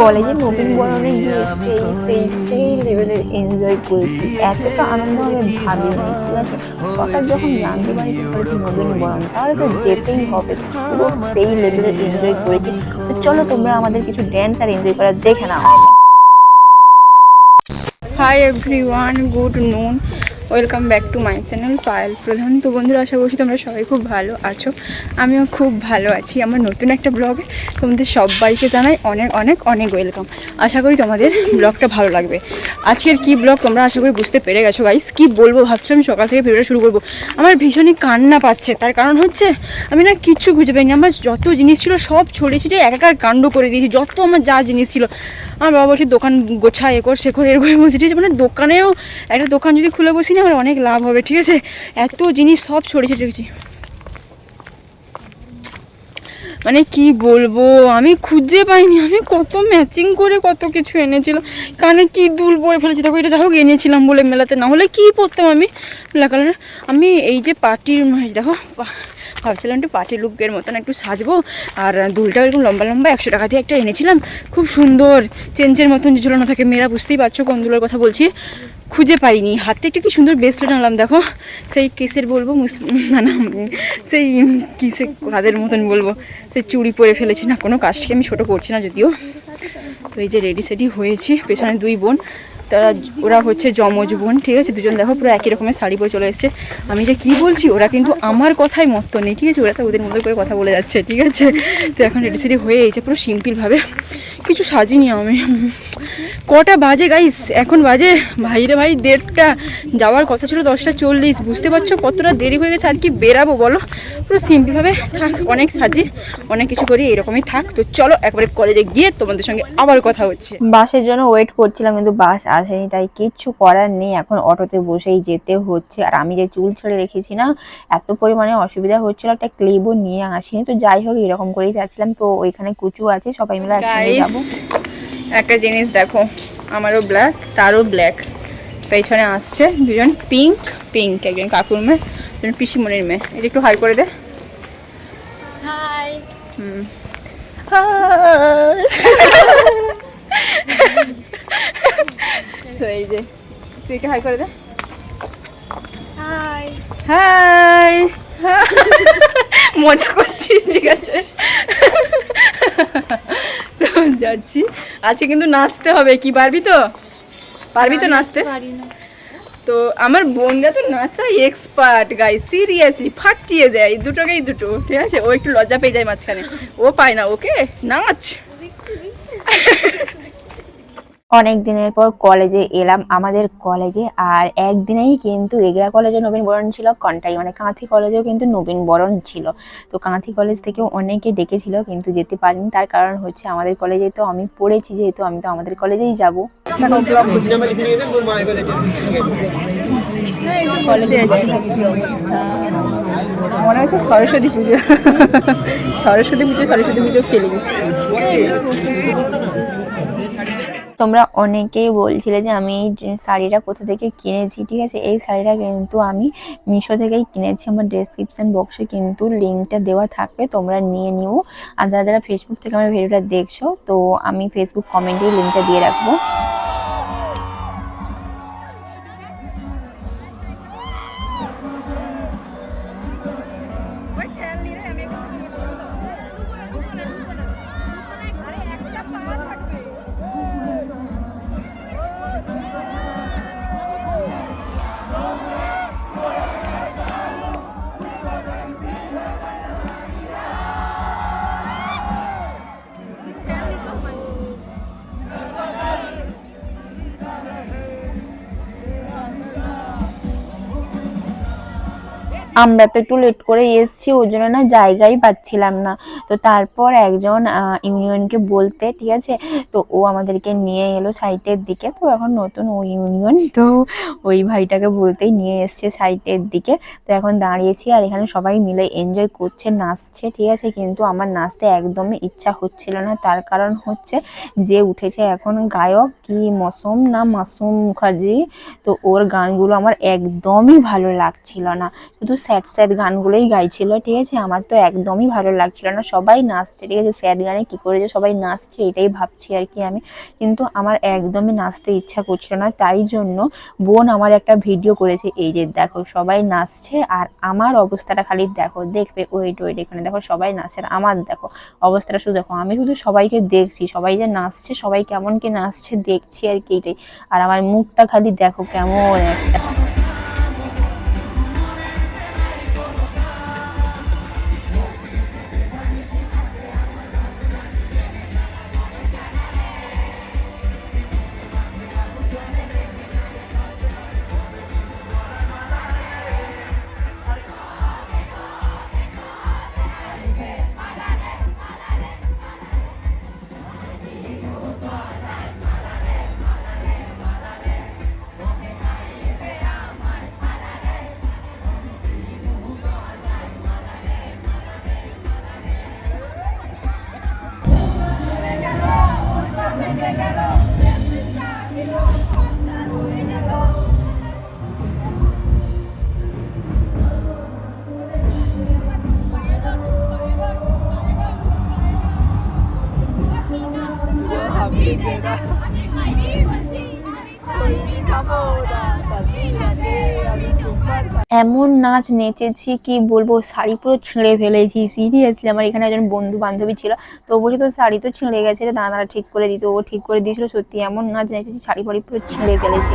কলেজে নবীন বরণে গিয়ে সেই সেই সেই লেভেলের এনজয় করেছি। এতটা আনন্দ আমি ভাবিনি ঠিক আছে? হঠাৎ যখন জানতে পারি নবীন বরণ, তাহলে তো যেতেই হবে, পুরো সেই লেভেলের এনজয় করেছি। তো চলো তোমরা আমাদের কিছু ড্যান্স আর এনজয় করা দেখে নাও। Hi everyone good noon welcome back to my channel Payel Pradhan. তো বন্ধুরা, আশা করছি তোমরা সবাই খুব ভালো আছো। আমিও খুব ভালো আছি আমার নতুন একটা ব্লগে। তোমাদের সবাইকে জানাই অনেক অনেক অনেক ওয়েলকাম। আশা করি তোমাদের ব্লগটা ভালো লাগবে। আজকের কি ব্লগ তোমরা আশা করি বুঝতে পেরে গেছো গাইস কি বলব ভাবছিলাম সকাল থেকে ভিডিওটা শুরু করব। আমার ভীষণই কান্না পাচ্ছে। তার কারণ হচ্ছে, আমি না কিচ্ছু খুঁজে পাইনি আমার যত জিনিস ছিল সব ছড়িয়ে ছিটিয়ে একাকার কাণ্ড করে দিয়েছি। যত আমার যা জিনিস ছিল, আমার বাবা বলছে দোকান গোছা এ কর সে কর এরকম বলছে মানে দোকানেও, একটা দোকান যদি খুলে বসি না আমার অনেক লাভ হবে, ঠিক আছে? এত জিনিস সব ছড়িয়ে ছিটিয়ে রেখেছি মানে কি বলব, আমি খুঁজে পাইনি, আমি কত ম্যাচিং করে কত কিছু এনেছিলাম। কানে কি দুল পরে ফেলেছি, দেখো, এটা হোক এনেছিলাম বলে মেলাতে, না হলে কি পরতাম আমি? ব্ল্যাক কালারের, আমি এই যে পার্টির দেখো ভাবছিলাম একটু পার্টি লুকের মতন একটু সাজবো, আর দুলটা এরকম লম্বা লম্বা, একশো টাকা দিয়ে একটা এনেছিলাম। খুব সুন্দর চেঞ্চের মতন যে ঝুলানো থাকে, মেয়েরা বুঝতেই পারছ কোন দুলের কথা বলছি। খুঁজে পাইনি। হাতে একটা কি সুন্দর বেসলেট আনলাম, দেখো। সেই কিসের বলব মানে সেই কিসে কাদের মতন বলব। সেই চুড়ি পরে ফেলেছি, না, কোনো কাজকে আমি ছোটো করছি না যদিও। তো এই যে রেডি সেডি হয়েছি। পেছনে দুই বোন, তারা, ওরা হচ্ছে যমজ বোন, ঠিক আছে? দুজন দেখো, পুরো একই রকমের শাড়ি পরে চলে এসেছে। আমি যে কি বলছি, ওরা কিন্তু আমার কথাই মত নেই, ঠিক আছে? ওরা তো ওদের মতো করে কথা বলে যাচ্ছে, ঠিক আছে? তো এখন রেডি সেডি হয়ে গেছে পুরো সিম্পলভাবে কিছু সাজিনি আমি। কটা বাজে গাইস এখন বাজে ভাইরে ভাই দেড়টা। যাওয়ার কথা ছিল দশটা চল্লিশ বুঝতে পারছ? কতটা দেরি হয়ে গেছে আর কি বেরাবো বলো? পুরো সিম্পলভাবে থাক অনেক সাজি অনেক কিছু করি এরকমই থাক। তো চলো একবারে কলেজে গিয়ে তোমাদের সঙ্গে আবার কথা হচ্ছে। বাসের জন্য ওয়েট করছিলাম কিন্তু বাস আসেনি তাই কিচ্ছু করার নেই। এখন অটোতে বসেই যেতে হচ্ছে। আর আমি যে চুল ছেড়ে রেখেছি না এত পরিমাণে অসুবিধা হচ্ছিল একটা ক্লিপও নিয়ে আসিনি। তো যাই হোক এরকম করেই যাচ্ছিলাম। তো ওইখানে কুচু আছে সবাই মিলে একসঙ্গে যাব। একটা জিনিস দেখো আমারও ব্ল্যাক তারও ব্ল্যাক পেছনে আসছে দুজন পিঙ্ক পিঙ্ক একজন কাকুর মেয়ে একজন পিসিমণির মেয়ে। যে একটু হাই করে দে। হাই হুম। তো এই যে তুই একটু হাই করে দে। হাই হাই মজা করছি ঠিক আছে তো যাচ্ছি আজকে কিন্তু নাচতে হবে। কি পারবি তো? পারবি তো নাচতে? তো আমার বোনরা তো নাচাই এক্সপার্ট গাই সিরিয়াসলি ফাটিয়ে দেয়। দুটোকেই দুটো ঠিক আছে? ও একটু লজ্জা পেয়ে যায় মাঝখানে। ও পায় না ওকে? নাচ। অনেক দিনের পর কলেজে এলাম আমাদের কলেজে। আর একদিনেই কিন্তু এগরা কলেজে নবীন বরণ ছিল কন্টাই মানে কাঁথি কলেজেও কিন্তু নবীন বরণ ছিল। তো কাঁথি কলেজ থেকেও অনেকে ডেকেছিল কিন্তু যেতে পারিনি। তার কারণ হচ্ছে আমাদের কলেজে তো আমি পড়েছি যেহেতু আমি তো আমাদের কলেজেই যাব। কলেজে অবস্থা। মনে হচ্ছে সরস্বতী পুজো। সরস্বতী পুজো সরস্বতী পুজো ফিলিংস তোমরা অনেকেই বলছিলে যে আমি এই শাড়িটা কোথা থেকে কিনেছি, ঠিক আছে? এই শাড়িটা কিন্তু আমি মিশো থেকেই কিনেছি। আমার ডেসক্রিপশন বক্সে কিন্তু লিঙ্কটা দেওয়া থাকবে, তোমরা নিয়ে নিও। আর যারা যারা ফেসবুক থেকে আমার ভিডিওটা দেখছ, তো আমি ফেসবুক কমেন্টেই লিঙ্কটা দিয়ে রাখব। আমরা তো একটু লেট করে এসেছি ওই জন্য না জায়গাই পাচ্ছিলাম না। তো তারপর একজন ইউনিয়নকে বলতে, ঠিক আছে? তো ও আমাদেরকে নিয়ে এলো সাইটের দিকে। তো এখন নতুন ওই ইউনিয়ন, তো ওই ভাইটাকে বলতেই নিয়ে এসছে সাইটের দিকে। তো এখন দাঁড়িয়েছি আর এখানে সবাই মিলে এনজয় করছে, নাচছে, ঠিক আছে? কিন্তু আমার নাচতে একদমই ইচ্ছা হচ্ছিল না। তার কারণ হচ্ছে যে উঠেছে এখন গায়ক কি মৌসুম না মাসুম মুখার্জি। তো ওর গানগুলো আমার একদমই ভালো লাগছিল না। শুধু স্যাড স্যাড গানগুলোই গাইছিল, ঠিক আছে? আমার তো একদমই ভালো লাগছিল না। সবাই নাচছে, ঠিক আছে? স্যাড গানে কী করে যে সবাই নাচছে, এটাই ভাবছি আর কি আমি। কিন্তু আমার একদমই নাচতে ইচ্ছা করছিল না, তাই জন্য বোন আমার একটা ভিডিও করেছে, এই যে দেখো, সবাই নাচছে আর আমার অবস্থাটা খালি দেখো, দেখবে ওয়েট ওয়েট এখানে দেখো, সবাই নাচছে আর আমার দেখো, অবস্থাটা শুধু দেখো, আমি শুধু সবাইকে দেখছি, সবাই যে নাচছে, সবাই কেমন কি নাচছে, দেখছি আর কি এটাই। আর আমার মুখটা খালি দেখো, কেমন একটা। এমন নাচ নেচেছি কি বলব? শাড়ি পুরো ছিঁড়ে ফেলেছি। সিরিয়াসলি আমার এখানে একজন বন্ধু বান্ধবী ছিল। তো বলি তোর শাড়ি তো ছিঁড়ে গেছে দাদারা ঠিক করে দিত ও ঠিক করে দিয়েছিল। সত্যি, এমন নাচ নেচেছি শাড়ি ফাড়ি পুরো ছিঁড়ে ফেলেছি।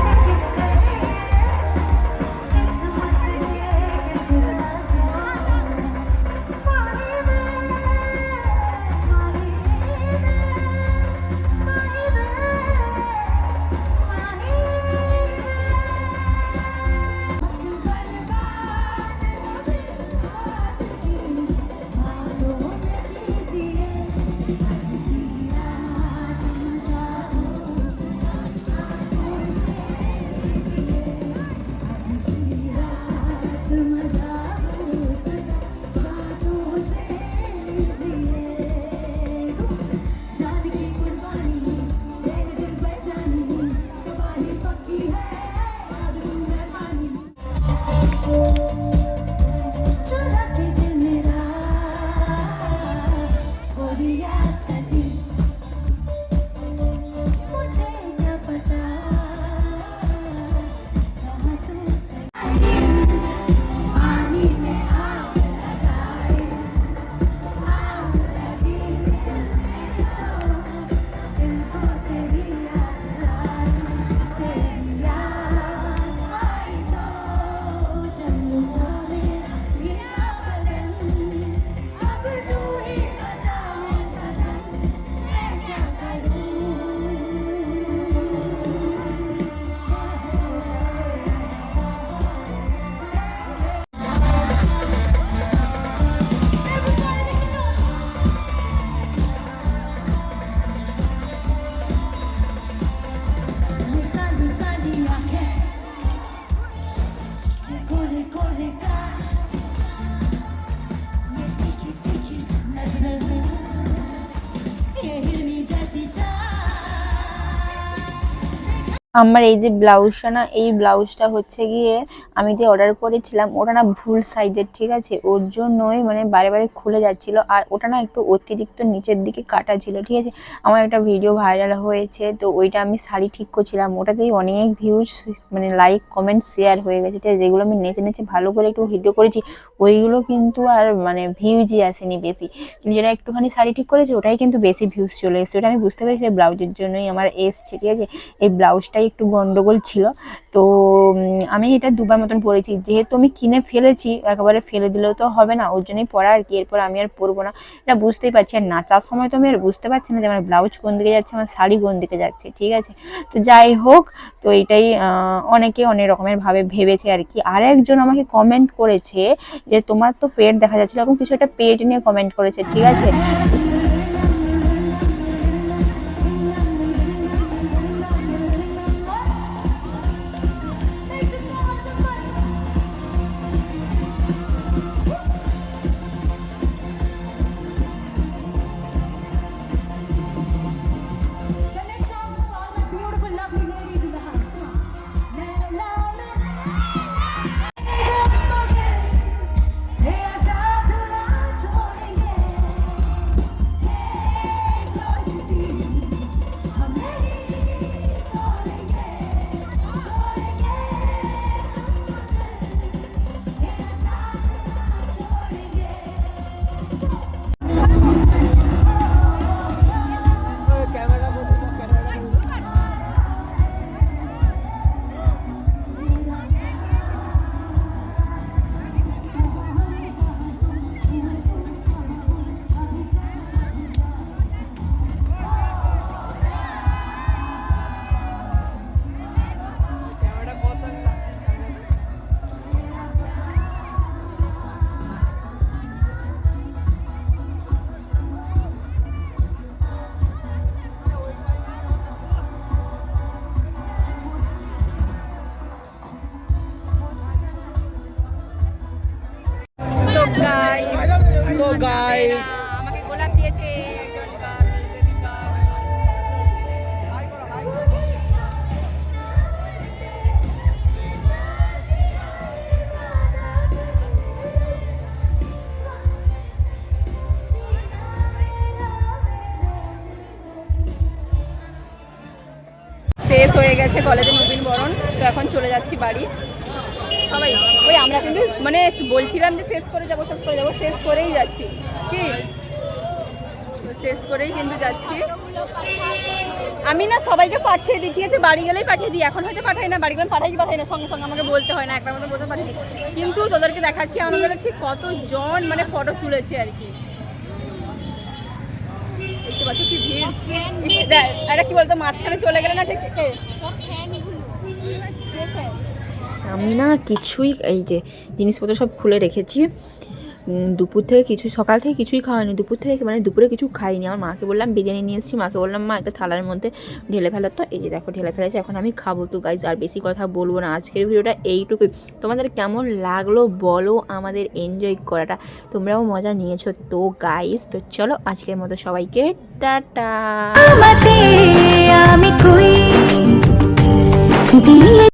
আমার এই যে ব্লাউজটা না, এই ব্লাউজটা হচ্ছে গিয়ে আমি যে অর্ডার করেছিলাম, ওটা না ভুল সাইজের ঠিক আছে? ওর জন্যই মানে বারে বারে খুলে যাচ্ছিল আর ওটা না একটু অতিরিক্ত নিচের দিকে কাটা ছিল, ঠিক আছে? আমার একটা ভিডিও ভাইরাল হয়েছে, তো ওইটা আমি শাড়ি ঠিক করছিলাম। ওটাতেই অনেক ভিউজ মানে লাইক কমেন্ট শেয়ার হয়ে গেছে, ঠিক আছে? যেগুলো আমি নেচে নেচে ভালো করে একটু ভিডিও করেছি, ওইগুলো কিন্তু আর মানে ভিউজই আসেনি বেশি। যেটা একটুখানি শাড়ি ঠিক করেছে, ওটাই কিন্তু বেশি ভিউজ চলে এসেছে। ওটা আমি বুঝতে পেরেছি ব্লাউজের জন্যই আমার এসছে, ঠিক আছে? এই ব্লাউজটাই একটু গন্ডগোল ছিল। তো আমি এটা দুবার মতন পরেছি যেহেতু আমি কিনে ফেলেছি, একেবারে ফেলে দিলেও তো হবে না, ওর জন্যই পরা আর কি। এরপর আমি আর পরবো না। এটা বুঝতেই পারছি আর নাচার সময় তো আমি আর বুঝতে পারছি না যে আমার ব্লাউজ কোন দিকে যাচ্ছে, আমার শাড়ি কোন দিকে যাচ্ছে, ঠিক আছে? তো যাই হোক, তো এটাই অনেকে অনেক রকমের ভাবে ভেবেছে আর কি। আর একজন আমাকে কমেন্ট করেছে যে, তোমার তো পেট দেখা যাচ্ছিল এরকম কিছু একটা পেট নিয়ে কমেন্ট করেছে, ঠিক আছে? শেষ হয়ে গেছে কলেজে নবীন বরণ, তো এখন চলে যাচ্ছি বাড়ি। সবাই, ওই আমরা কিন্তু মানে বলছিলাম যে শেষ করে যাব, শেষ করে যাব, শেষ করেই যাচ্ছি। কি? শেষ করেই কিন্তু যাচ্ছি। আমি না সবাইকে পাঠিয়ে দিই আছে বাড়ি গেলেই পাঠিয়ে দিই। এখন হয়তো পাঠাই না, বাড়ি গেলে পাঠাই পাঠাই না, সঙ্গে সঙ্গে আমাকে বলতে হয় না, একবার মতো বলতে দিই। কিন্তু তোদেরকে দেখাচ্ছি, আমাদের ঠিক কতজন মানে ফটো তুলেছে আর কি। দেখতে পাচ্ছ কি ভিড়। এটা কি বলতো মাঝখানে চলে গেলে না ঠিক? ঠিক আমি না কিছুই এই যে জিনিসপত্র সব খুলে রেখেছি। দুপুর থেকে কিছু, সকাল থেকে কিছুই খাওয়াইনি দুপুর থেকে মানে দুপুরে কিছু খাইনি। আমার মাকে বললাম বিরিয়ানি নিয়ে এসেছি। মাকে বললাম, মা, একটা থালার মধ্যে ঢেলে ফেলো তো। এই যে দেখো, ঢেলে ফেলেছে। এখন আমি খাব তো গাইজ আর বেশি কথা বলব না। আজকের ভিডিওটা এইটুকুই। তোমাদের কেমন লাগল বলো আমাদের এনজয় করাটা? তোমরাও মজা নিয়েছো তো গাইজ তো চলো, আজকের মতো সবাইকে টাটা। আমি